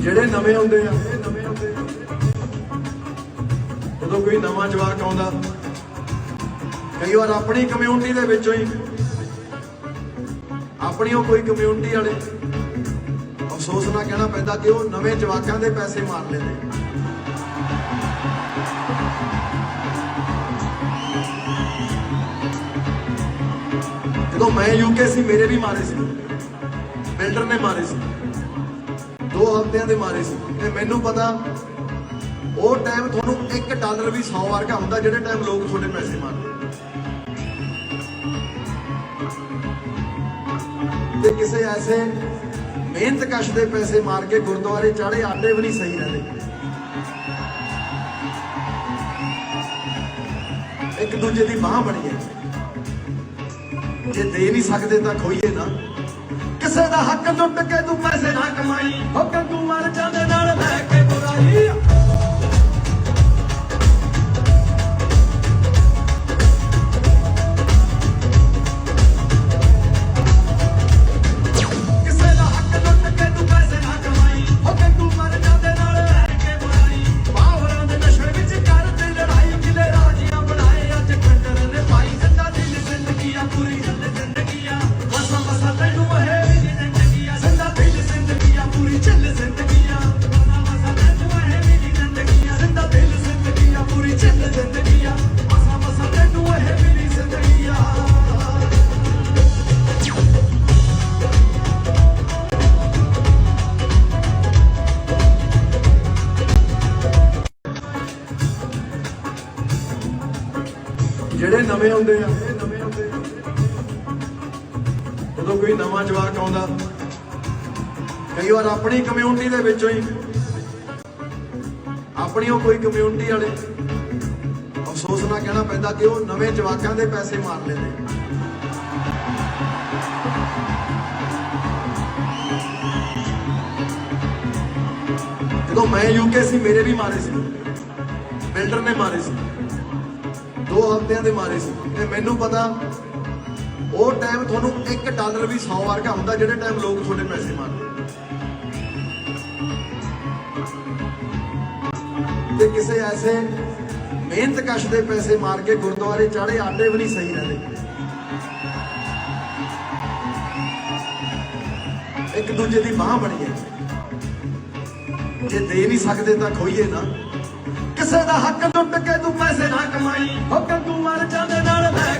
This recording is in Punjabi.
ਜਿਹੜੇ ਨਵੇਂ ਹੁੰਦੇ ਆ। ਇਹ ਉਦੋਂ ਕੋਈ ਨਵਾਂ ਜਵਾਕ ਆਉਂਦਾ, ਕਈ ਵਾਰ ਆਪਣੀ ਕਮਿਊਨਿਟੀ ਦੇ ਵਿੱਚੋਂ ਹੀ ਆਪਣੀ ਉਹ ਕੋਈ ਕਮਿਊਨਿਟੀ ਵਾਲੇ ਅਫਸੋਸ ਨਾਲ ਕਹਿਣਾ ਪੈਂਦਾ ਕਿ ਉਹ ਨਵੇਂ ਜਵਾਕਾਂ ਦੇ ਪੈਸੇ ਮਾਰ ਲੈਂਦੇ ਜਦੋਂ ਮੈਂ ਯੂਕੇ ਸੀ, ਮੇਰੇ ਵੀ ਮਾਰੇ ਸੀ। ਬਿਲਡਰ ਨੇ ਮਾਰੇ ਸੀ। ਦੋ ਹਫ਼ਤਿਆਂ ਦੇ ਮਾਰੇ ਸੀ। ਤੇ ਮੈਨੂੰ ਪਤਾ, ਉਹ ਟਾਈਮ ਤੁਹਾਨੂੰ 1 ਡਾਲਰ ਵੀ 100 ਵਰਗਾ ਹੁੰਦਾ, ਜਿਹੜੇ ਟਾਈਮ ਲੋਕ ਤੁਹਾਡੇ ਪੈਸੇ ਮਾਰਦੇ। ਤੇ ਕਿਸੇ ਐਸੇ ਮਿਹਨਤ ਕਸ਼ ਦੇ ਪੈਸੇ ਮਾਰ ਕੇ ਗੁਰਦੁਆਰੇ ਚਾੜੇ ਆਟੇ ਵੀ ਨਹੀਂ ਸਹੀ ਰਹਿੰਦੇ। ਇੱਕ ਦੂਜੇ ਦੀ ਬਾਹ ਹੈ। ਜੇ ਦੇ ਨਹੀਂ ਸਕਦੇ ਤਾਂ ਖੋਈਏ ਨਾ। ਕਿਸੇ ਦਾ ਹੱਕ ਲੁੱਟ ਕੇ ਤੂੰ ਪੈਸੇ ਨਾ ਕਮਾਈ। ਹੋ ਤੂੰ ਮਰ ਜਾਂਦੇ ਨਾਲ ਲੈ ਕੇ ਬੁਰਾਈ। ਜਿਹੜੇ ਨਵੇਂ ਹੁੰਦੇ ਆ। ਇਹ ਨਵੇਂ ਹੁੰਦੇ ਆ ਉਦੋਂ ਕੋਈ ਨਵਾਂ ਜਵਾਕ ਆਉਂਦਾ, ਕਈ ਵਾਰ ਆਪਣੀ ਕਮਿਊਨਿਟੀ ਦੇ ਵਿੱਚੋਂ ਹੀ ਆਪਣੀ ਉਹ ਕੋਈ ਕਮਿਊਨਿਟੀ ਵਾਲੇ ਅਫਸੋਸ ਨਾਲ ਕਹਿਣਾ ਪੈਂਦਾ ਕਿ ਉਹ ਨਵੇਂ ਜਵਾਕਾਂ ਦੇ ਪੈਸੇ ਮਾਰ ਲੈਂਦੇ ਜਦੋਂ ਮੈਂ ਯੂਕੇ ਸੀ, ਮੇਰੇ ਵੀ ਮਾਰੇ ਸੀ। ਬਿਲਡਰ ਨੇ ਮਾਰੇ ਸੀ। ਦੋ ਹਫ਼ਤਿਆਂ ਦੇ ਮਾਰੇ ਸੀ। ਤੇ ਮੈਨੂੰ ਪਤਾ, ਉਹ ਟਾਈਮ ਤੁਹਾਨੂੰ 1 ਡਾਲਰ ਵੀ 100 ਵਰਗਾ ਹੁੰਦਾ ਜਿਹੜੇ ਟਾਈਮ ਲੋਕ ਤੁਹਾਡੇ ਪੈਸੇ ਮਾਰਦੇ। ਤੇ ਕਿਸੇ ਐਸੇ ਮਿਹਨਤ ਕਸ਼ ਦੇ ਪੈਸੇ ਮਾਰ ਕੇ ਗੁਰਦੁਆਰੇ ਚਾੜੇ ਆਟੇ ਵੀ ਨਹੀਂ ਸਹੀ ਰਹਿੰਦੇ। ਇੱਕ ਦੂਜੇ ਦੀ ਬਾਹ ਹੈ। ਜੇ ਦੇ ਨਹੀਂ ਸਕਦੇ ਤਾਂ ਖੋਈਏ ਨਾ। ਕਿਸੇ ਦਾ ਹੱਕ ਲੁੱਟ ਕੇ ਤੂੰ ਪੈਸੇ ਨਾ ਕਮਾਈ। ਹੋ ਤੂੰ ਮਰ ਜਾਂਦੇ ਨਾਲ ਲੈ